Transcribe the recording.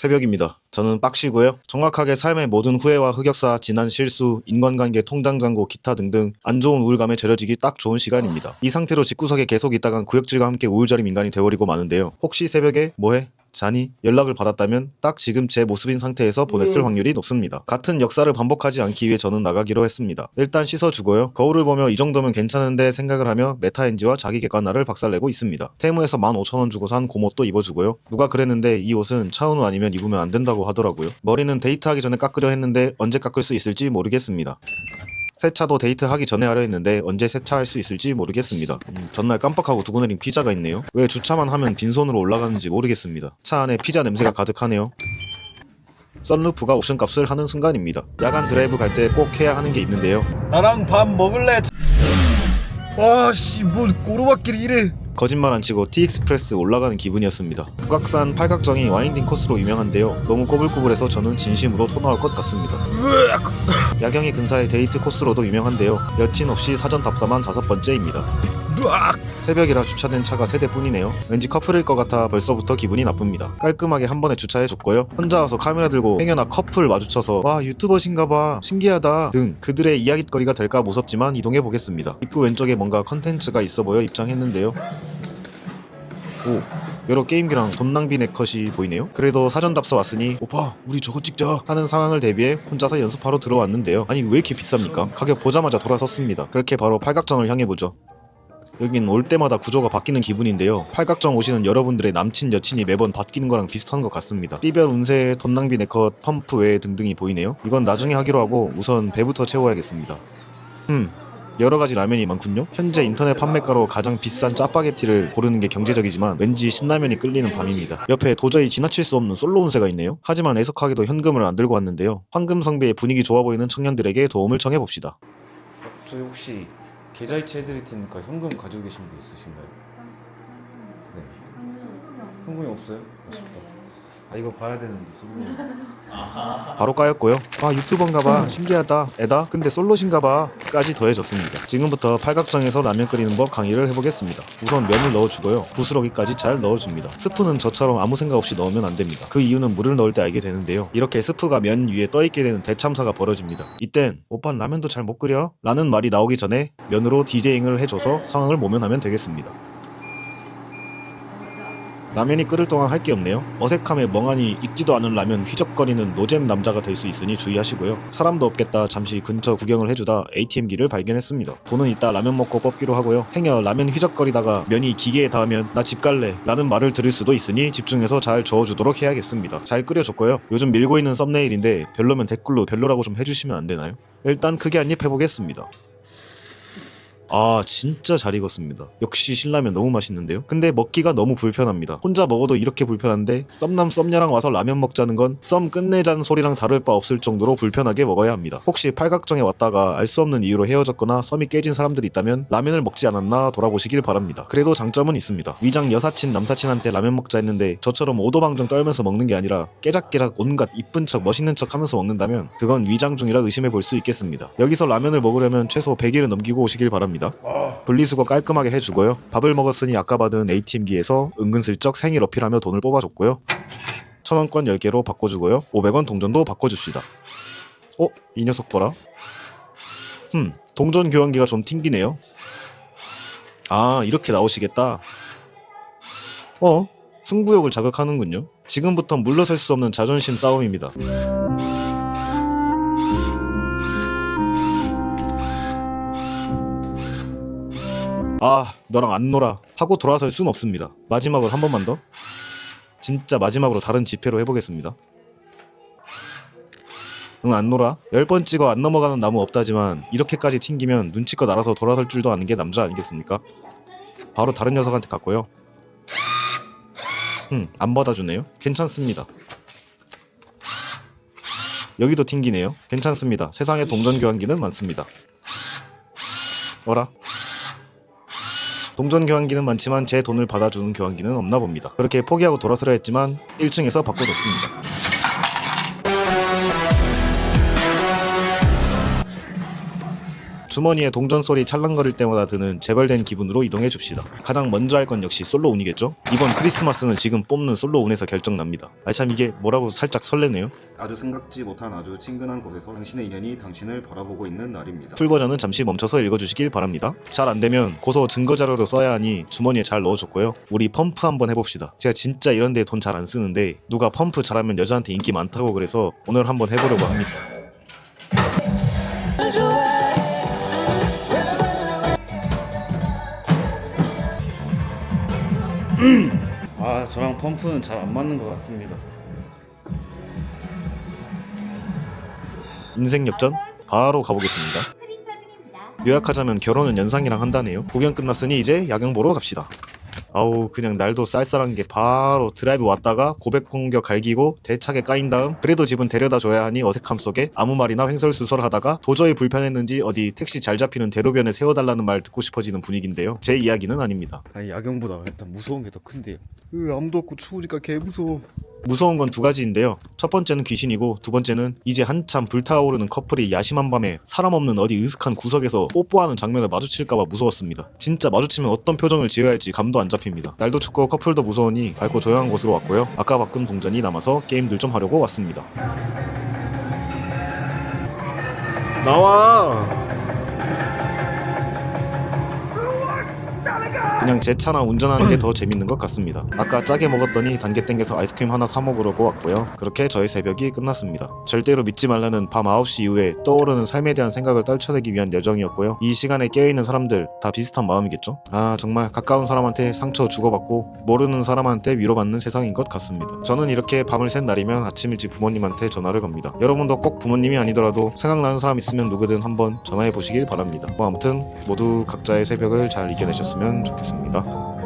새벽입니다. 저는 빡시고요. 정확하게 삶의 모든 후회와 흑역사, 지난 실수, 인간관계, 통장잔고, 기타 등등 안 좋은 우울감에 절여지기 딱 좋은 시간입니다. 이 상태로 집구석에 계속 있다간 구역질과 함께 우울절임 인간이 되어버리고 마는데요. 혹시 새벽에 뭐해? 자니? 연락을 받았다면 딱 지금 제 모습인 상태에서 보냈을 확률이 높습니다. 같은 역사를 반복하지 않기 위해 저는 나가기로 했습니다. 일단 씻어주고요. 거울을 보며 이 정도면 괜찮은데 생각을 하며 메타엔지와 자기 객관화를 박살내고 있습니다. 테무에서 15,000원 주고 산 고옷도 입어주고요. 누가 그랬는데 이 옷은 차은우 아니면 입으면 안 된다고 하더라고요. 머리는 데이트하기 전에 깎으려 했는데 언제 깎을 수 있을지 모르겠습니다. 세차도 데이트하기 전에 하려 했는데 언제 세차할 수 있을지 모르겠습니다. 음, 전날 깜빡하고 두고 내린 피자가 있네요. 왜 주차만 하면 빈손으로 올라가는지 모르겠습니다. 차 안에 피자 냄새가 가득하네요. 썬루프가 옵션값을 하는 순간입니다. 야간 드라이브 갈 때 꼭 해야 하는 게 있는데요. 나랑 밥 먹을래? 와씨 뭐 꼬르박길이 이래 거짓말 안 치고 티익스프레스 올라가는 기분이었습니다. 북악산 팔각정이 와인딩 코스로 유명한데요. 너무 꼬불꼬불해서 저는 진심으로 토 나올 것 같습니다. 야경이 근사의 데이트 코스로도 유명한데요. 여친 없이 사전 답사만 다섯 번째입니다. 새벽이라 주차된 차가 세 대뿐이네요. 왠지 커플일 것 같아 벌써부터 기분이 나쁩니다. 깔끔하게 한 번에 주차해줬고요. 혼자 와서 카메라 들고 행여나 커플 마주쳐서 와 유튜버신가봐 신기하다 등 그들의 이야깃거리가 될까 무섭지만 이동해 보겠습니다. 입구 왼쪽에 뭔가 컨텐츠가 있어 보여 입장했는데요. 오 여러 게임기랑 돈 낭비 네컷이 보이네요. 그래도 사전 답사 왔으니 오빠 우리 저거 찍자 하는 상황을 대비해 혼자서 연습하러 들어왔는데요. 아니 왜 이렇게 비쌉니까? 가격 보자마자 돌아섰습니다. 그렇게 바로 팔각정을 향해 보죠. 여긴 올 때마다 구조가 바뀌는 기분인데요. 팔각정 오시는 여러분들의 남친 여친이 매번 바뀌는 거랑 비슷한 것 같습니다. 띠별 운세, 돈 낭비 네컷, 펌프 외 등등이 보이네요. 이건 나중에 하기로 하고 우선 배부터 채워야겠습니다. 음. 여러 가지 라면이 많군요. 현재 인터넷 판매가로 가장 비싼 짜파게티를 고르는 게 경제적이지만 왠지 신라면이 끌리는 밤입니다. 옆에 도저히 지나칠 수 없는 솔로 운세가 있네요. 하지만 애석하게도 현금을 안 들고 왔는데요. 황금 성배의 분위기 좋아 보이는 청년들에게 도움을 청해 봅시다. 저희 혹시 계좌이체 해드릴 테니까 현금 가지고 계신 분 있으신가요? 네. 현금이 없어요? 아쉽다. 아 이거 봐야 되는데 지금. 바로 까였고요. 아 유튜버인가봐 신기하다 에다 근데 솔로신가봐 까지 더해졌습니다. 지금부터 팔각정에서 라면 끓이는 법 강의를 해보겠습니다. 우선 면을 넣어주고요. 부스러기까지 잘 넣어줍니다. 스프는 저처럼 아무 생각 없이 넣으면 안 됩니다. 그 이유는 물을 넣을 때 알게 되는데요. 이렇게 스프가 면 위에 떠있게 되는 대참사가 벌어집니다. 이땐 오빤 라면도 잘 못 끓여? 라는 말이 나오기 전에 면으로 디제잉을 해줘서 상황을 모면하면 되겠습니다. 라면이 끓을 동안 할 게 없네요. 어색함에 멍하니 익지도 않은 라면 휘적거리는 노잼 남자가 될 수 있으니 주의하시고요. 사람도 없겠다 잠시 근처 구경을 해주다 ATM기를 발견했습니다. 돈은 이따 라면 먹고 뽑기로 하고요. 행여 라면 휘적거리다가 면이 기계에 닿으면 나 집 갈래 라는 말을 들을 수도 있으니 집중해서 잘 저어주도록 해야겠습니다. 잘 끓여줬고요. 요즘 밀고 있는 썸네일인데 별로면 댓글로 별로라고 좀 해주시면 안 되나요? 일단 크게 한 입 해보겠습니다. 아 진짜 잘 익었습니다. 역시 신라면 너무 맛있는데요? 근데 먹기가 너무 불편합니다. 혼자 먹어도 이렇게 불편한데 썸남 썸녀랑 와서 라면 먹자는 건 썸 끝내자는 소리랑 다를 바 없을 정도로 불편하게 먹어야 합니다. 혹시 팔각정에 왔다가 알 수 없는 이유로 헤어졌거나 썸이 깨진 사람들이 있다면 라면을 먹지 않았나 돌아보시길 바랍니다. 그래도 장점은 있습니다. 위장 여사친 남사친한테 라면 먹자 했는데 저처럼 오도방정 떨면서 먹는 게 아니라 깨작깨작 온갖 이쁜 척 멋있는 척 하면서 먹는다면 그건 위장 중이라 의심해 볼 수 있겠습니다. 여기서 라면을 먹으려면 최소 100일은 넘기고 오시길 바랍니다 분리수거 깔끔하게 해주고요. 밥을 먹었으니 아까 받은 ATM기에서 은근슬쩍 생일 어필하며 돈을 뽑아줬고요. 천원권 10개로 바꿔주고요. 500원 동전도 바꿔줍시다. 어? 이 녀석 봐라. 흠, 동전 교환기가 좀 튕기네요. 아, 이렇게 나오시겠다. 어? 승부욕을 자극하는군요. 지금부터 물러설 수 없는 자존심 싸움입니다. 아, 너랑 안 놀아. 하고 돌아설 순 없습니다. 마지막으로 한 번만 더. 진짜 마지막으로 다른 지폐로 해보겠습니다. 응, 안 놀아. 열번 찍어 안 넘어가는 나무 없다지만 이렇게까지 튕기면 눈치껏 알아서 돌아설 줄도 아는 게 남자 아니겠습니까? 바로 다른 녀석한테 갔고요. 흠, 안 받아주네요. 괜찮습니다. 여기도 튕기네요. 괜찮습니다. 세상에 동전 교환기는 많습니다. 어라? 동전 교환기는 많지만 제 돈을 받아주는 교환기는 없나 봅니다. 그렇게 포기하고 돌아서려 했지만 1층에서 바꿔줬습니다. 주머니에 동전 소리 찰랑거릴 때마다 드는 재발된 기분으로 이동해 줍시다. 가장 먼저 할 건 역시 솔로 운이겠죠? 이번 크리스마스는 지금 뽑는 솔로 운에서 결정납니다. 아참 이게 뭐라고 살짝 설레네요. 아주 생각지 못한 아주 친근한 곳에서 당신의 인연이 당신을 바라보고 있는 날입니다. 풀 버전은 잠시 멈춰서 읽어주시길 바랍니다. 잘 안 되면 고소 증거 자료로 써야 하니 주머니에 잘 넣어줬고요. 우리 펌프 한번 해봅시다. 제가 진짜 이런데 돈 잘 안 쓰는데 누가 펌프 잘하면 여자한테 인기 많다고 그래서 오늘 한번 해보려고 합니다. 아 저랑 펌프는 잘 안 맞는 것 같습니다. 인생 역전 바로 가보겠습니다. 요약하자면 결혼은 연상이랑 한다네요. 구경 끝났으니 이제 야경 보러 갑시다. 아우 그냥 날도 쌀쌀한 게 바로 드라이브 왔다가 고백 공격 갈기고 대차게 까인 다음 그래도 집은 데려다 줘야 하니 어색함 속에 아무 말이나 횡설수설하다가 도저히 불편했는지 어디 택시 잘 잡히는 대로변에 세워달라는 말 듣고 싶어지는 분위기인데요. 제 이야기는 아닙니다. 아 야경보다 일단 무서운 게 더 큰데요. 으 아무도 없고 추우니까 개 무서워. 무서운 건 두 가지인데요. 첫 번째는 귀신이고 두 번째는 이제 한참 불타오르는 커플이 야심한 밤에 사람 없는 어디 으슥한 구석에서 뽀뽀하는 장면을 마주칠까봐 무서웠습니다. 진짜 마주치면 어떤 표정을 지어야 할지 감도 안 잡힙니다. 날도 춥고 커플도 무서우니 밝고 조용한 곳으로 왔고요. 아까 바꾼 동전이 남아서 게임들 좀 하려고 왔습니다. 나와 그냥 제 차나 운전하는 게 더 재밌는 것 같습니다. 아까 짜게 먹었더니 단계 땡겨서 아이스크림 하나 사 먹으려고 왔고요. 그렇게 저의 새벽이 끝났습니다. 절대로 믿지 말라는 밤 9시 이후에 떠오르는 삶에 대한 생각을 떨쳐내기 위한 여정이었고요. 이 시간에 깨어있는 사람들 다 비슷한 마음이겠죠? 아 정말 가까운 사람한테 상처 주고받고 모르는 사람한테 위로받는 세상인 것 같습니다. 저는 이렇게 밤을 샌 날이면 아침 일찍 부모님한테 전화를 겁니다. 여러분도 꼭 부모님이 아니더라도 생각나는 사람 있으면 누구든 한번 전화해 보시길 바랍니다. 뭐 아무튼 모두 각자의 새벽을 잘 이겨내셨으면 좋겠 습니다.